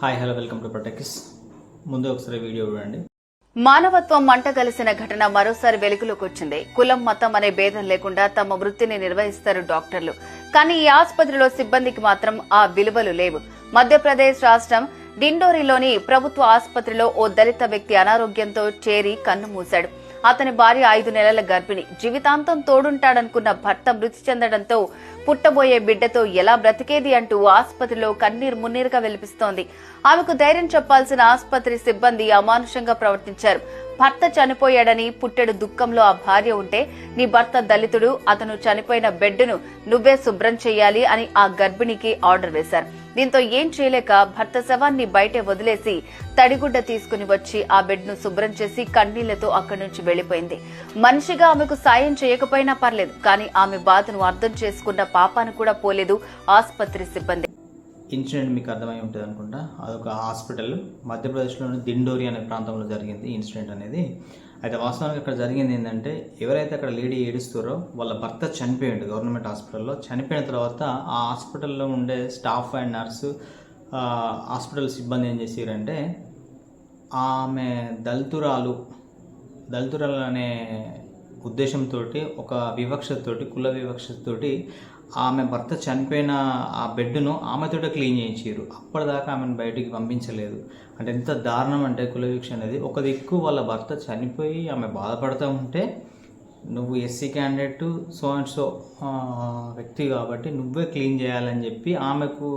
Hi hello welcome to Protex ముందు ఒకసారి video చూడండి. మానవత్వం మంట కలిసిన ఘటన మరోసారి వెలుగులోకి వచ్చింది. కులం మతం అనే భేదం లేకుండా తమ వృత్తిని నిర్వహిస్తారు డాక్టర్లు. కానీ ఈ ఆసుపత్రిలో సిబ్బందికి మాత్రం ఆ విలువలు లేవు. మధ్యప్రదేశ్ రాష్ట్రం డిండోరిలోని ప్రభుత్వ ఆసుపత్రిలో ఓ దళిత వ్యక్తి అనారోగ్యంతో చేరి కన్ను మూశాడు. అతని భార్య ఐదు నెలల గర్భిణి. జీవితాంతం తోడుంటాడనుకున్న భర్త మృతి చెందడంతో పుట్టబోయే బిడ్డతో ఎలా బ్రతికేది అంటూ ఆసుపత్రిలో కన్నీరు మున్నీరుగా వెలిపిస్తోంది. ఆమెకు ధైర్యం చెప్పాల్సిన ఆసుపత్రి సిబ్బంది అమానుషంగా ప్రవర్తించారు. భర్త చనిపోయాడని పుట్టెడు దుఃఖంలో ఆ భార్య ఉంటే నీ భర్త దళితుడు అతను చనిపోయిన బెడ్డును నువ్వే శుభ్రం చేయాలి అని ఆ గర్భిణికి ఆర్డర్ వేశారు. దీంతో ఏం చేయలేక భర్త శవాన్ని బయటే వదిలేసి తడిగుడ్డ తీసుకుని వచ్చి ఆ బెడ్ను శుభ్రం చేసి కన్నీళ్ళతో అక్కడి నుంచి వెళ్ళిపోయింది మనిషిగా ఆమెకు సాయం చేయకపోయినా పర్లేదు కానీ ఆమె బాధను అర్థం చేసుకున్న పాపాను కూడా పోలేదు ఆసుపత్రి సిబ్బంది. ఇన్సిడెంట్ మీకు అర్థమై ఉంటుంది అనుకుంటా. అదొక హాస్పిటల్. మధ్యప్రదేశ్లోని దిండోరి అనే ప్రాంతంలో జరిగింది ఇన్సిడెంట్ అనేది. అయితే వాస్తవానికి అక్కడ జరిగింది ఏంటంటే ఎవరైతే అక్కడ లేడీ ఏడుస్తారో వాళ్ళ భర్త చనిపోయాడు గవర్నమెంట్ హాస్పిటల్లో చనిపోయిన తర్వాత ఆ హాస్పిటల్లో ఉండే స్టాఫ్ అండ్ నర్సు హాస్పిటల్ సిబ్బంది ఏం చేసారంటే ఆమె దళితురాలు దళితురాలు అనే ఉద్దేశంతో ఒక వివక్షతోటి కుల వివక్షతోటి ఆమె భర్త చనిపోయిన ఆ బెడ్ను ఆమెతోటే క్లీన్ చేయించారు అప్పటిదాకా ఆమెను బయటికి పంపించలేదు. అంటే ఎంత దారుణం అంటే కులవీక్ష అనేది. ఒక దిక్కు వాళ్ళ భర్త చనిపోయి ఆమె బాధపడుతూ ఉంటే నువ్వు SC candidate so and so వ్యక్తి కాబట్టి నువ్వే క్లీన్ చేయాలని చెప్పి ఆమెకు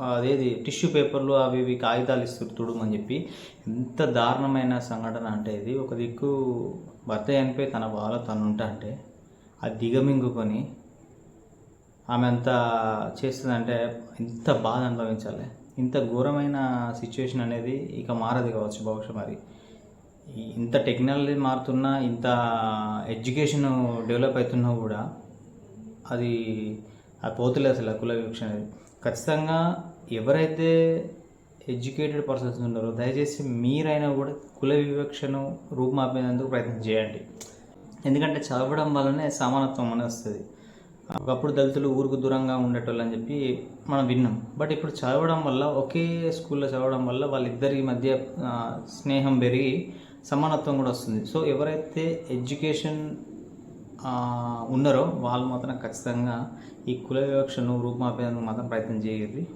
అదేది టిష్యూ పేపర్లు అవి ఇవి కాగితాలు ఇస్తారు తుడుమని చెప్పి. ఎంత దారుణమైన సంఘటన అంటే ఇది. ఒక దిక్కు భర్త చనిపోయి తన బాధ తను ఉంటా అంటే అది దిగమింగుకొని ఆమె అంత చేస్తుందంటే ఇంత బాధ అనుభవించాలి. ఇంత ఘోరమైన సిచ్యువేషన్ అనేది ఇక మారదు కావచ్చు బహుశా మరి. ఇంత టెక్నాలజీ మారుతున్నా ఇంత ఎడ్యుకేషన్ డెవలప్ అవుతున్నా కూడా అది అది పోతులేదు అసలు ఆ కుల వివక్ష అనేది. ఖచ్చితంగా ఎవరైతే ఎడ్యుకేటెడ్ పర్సన్స్ ఉన్నారో దయచేసి మీరైనా కూడా కుల వివక్షను రూపుమాపేందుకు ప్రయత్నం చేయండి. ఎందుకంటే చదవడం వల్లనే సమానత్వం అనేది వస్తుంది. ఒకప్పుడు దళితులు ఊరుకు దూరంగా ఉండేటోళ్ళు అని చెప్పి మనం విన్నాం. బట్ ఇప్పుడు చదవడం వల్ల ఒకే స్కూల్లో చదవడం వల్ల వాళ్ళిద్దరి మధ్య స్నేహం పెరిగి సమానత్వం కూడా వస్తుంది. సో ఎవరైతే ఎడ్యుకేషన్ ఉన్నారో వాళ్ళు మాత్రం ఖచ్చితంగా ఈ కుల వివక్షను రూపుమాపేందుకు మాత్రం ప్రయత్నం చేయాలి